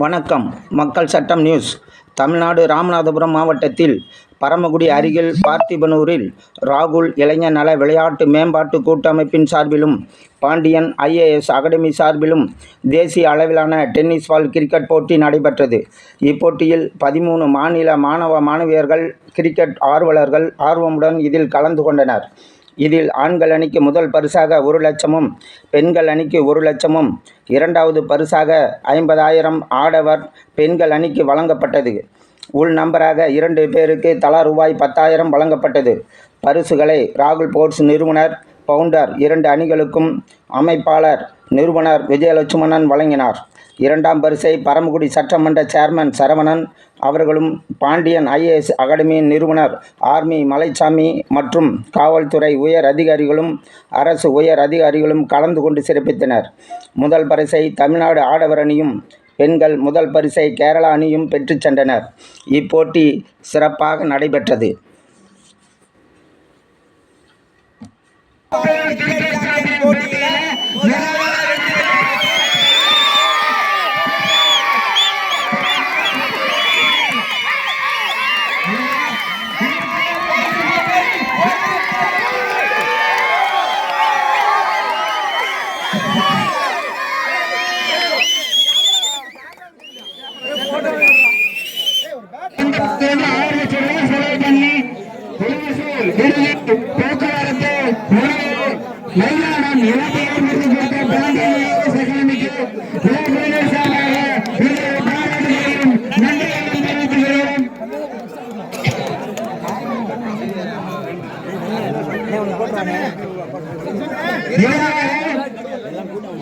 வணக்கம். மக்கள் சட்டம் நியூஸ். தமிழ்நாடு ராமநாதபுரம் மாவட்டத்தில் பரமக்குடி அருகில் பார்த்திபனூரில் ராகுல் இளைஞர் நல விளையாட்டு மேம்பாட்டு கூட்டமைப்பின் சார்பிலும் பாண்டியன் ஐஏஎஸ் அகாடமி சார்பிலும் தேசிய அளவிலான டென்னிஸ் பால் கிரிக்கெட் போட்டி நடைபெற்றது. இப்போட்டியில் பதிமூணு மாநில மாணவ மாணவியர்கள் கிரிக்கெட் ஆர்வலர்கள் ஆர்வமுடன் இதில் கலந்து கொண்டனர். இதில் ஆண்கள் அணிக்கு முதல் பரிசாக ஒரு லட்சமும் பெண்கள் அணிக்கு ஒரு லட்சமும். இரண்டாவது பரிசாக ஐம்பதாயிரம் ஆடவர் பெண்கள் அணிக்கு வழங்கப்பட்டது. உள் நம்பராக இரண்டு பேருக்கு தலா ரூபாய் பத்தாயிரம் வழங்கப்பட்டது. பரிசுகளை ராகுல் போர்ட்ஸ் நிறுவனர் பவுண்டர் இரண்டு அணிகளுக்கும் அமைப்பாளர் நிறுவனர் விஜயலட்சுமணன் வழங்கினார். இரண்டாம் பரிசை பரமக்குடி சட்டமன்ற சேர்மன் சரவணன் அவர்களும் பாண்டியன் ஐஏஎஸ் அகாடமியின் நிறுவனர் ஆர்மி மலைச்சாமி மற்றும் காவல்துறை உயர் அதிகாரிகளும் அரசு உயர் அதிகாரிகளும் கலந்து கொண்டு சிறப்பித்தனர். முதல் பரிசை தமிழ்நாடு ஆடவர் அணியும் பெண்கள் முதல் பரிசை கேரளா அணியும் பெற்றுச் சென்றனர். இப்போட்டி சிறப்பாக நடைபெற்றது. போக்குவரத்து மைதானம் இலக்கையும் கொடுத்த பாண்டிய சகலமிக்கு இன்று பாராட்டுகளையும் நன்றிகளையும் தெரிவித்துகிறோம்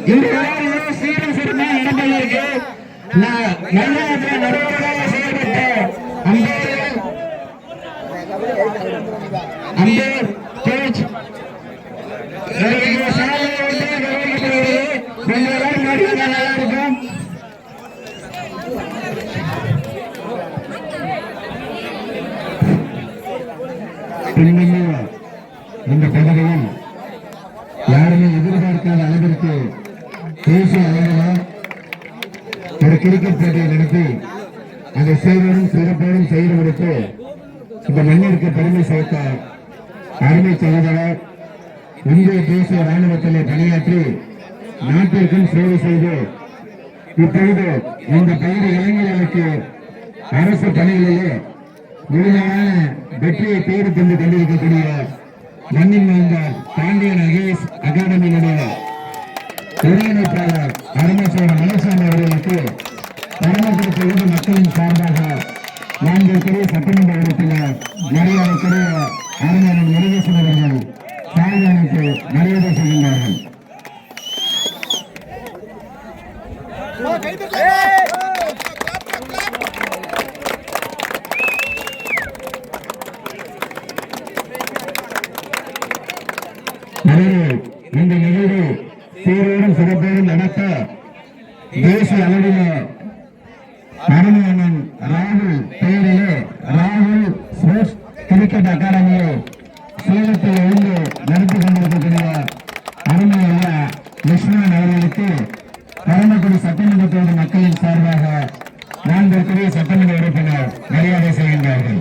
இன்று பின்னணிய இந்த பகுதியில் யாருமே எதிர்பார்க்காத அளவிற்கு தேசிய அளவில் ஒரு கிரிக்கெட் போட்டியை நடத்தி அதை செய்வதும் சிறப்போடும் செய்து கொடுத்து இந்த மண்ணிற்கு பெருமை சேர்த்த அருமை சகோதரர் இந்திய தேசிய ராணுவத்திலே பணியாற்றி நாட்டிற்கும் சேவை செய்து இப்பொழுது இந்த பகுதி இளைஞர்களுக்கு அரசு பணிகளிலே முழுமையான வெற்றியை தேடி தந்து கொண்டிருக்கக்கூடிய மண்ணின் வாழ்ந்த பாண்டியன் ஐஏஎஸ் அகாடமியினுடைய ஒருங்கிணைப்பாளர் அருமேஸ்வர மலைசாமி அவர்களுக்கு பரமக்குடி தொகுதி மக்களின் சார்பாக நான்கிற்குரிய சட்டமன்ற உறுப்பினர் மரியாதைக்குரிய அருமையான முருகேசன் அவர்கள் சாரதானுக்கு மரியாதை செய்கின்றார்கள் எனவே இந்த நிகழ்வு சீரோடும் சிறப்போடும் நடத்த தேசிய அளவிலே அருமையண்ணன் ராகுல் பெயரிலே ராகுல் ஸ்போர்ட்ஸ் கிரிக்கெட் அகாடமியை சேலத்தில் இருந்து நடத்தி கொண்டிருக்கக்கூடிய அருமை ஐயா அவர்களுக்கு பரமக்குடி சட்டமன்ற தொகுதி மக்களின் சார்பாக நான்கிற்குரிய சட்டமன்ற உறுப்பினர் மரியாதை செய்கின்றார்கள்.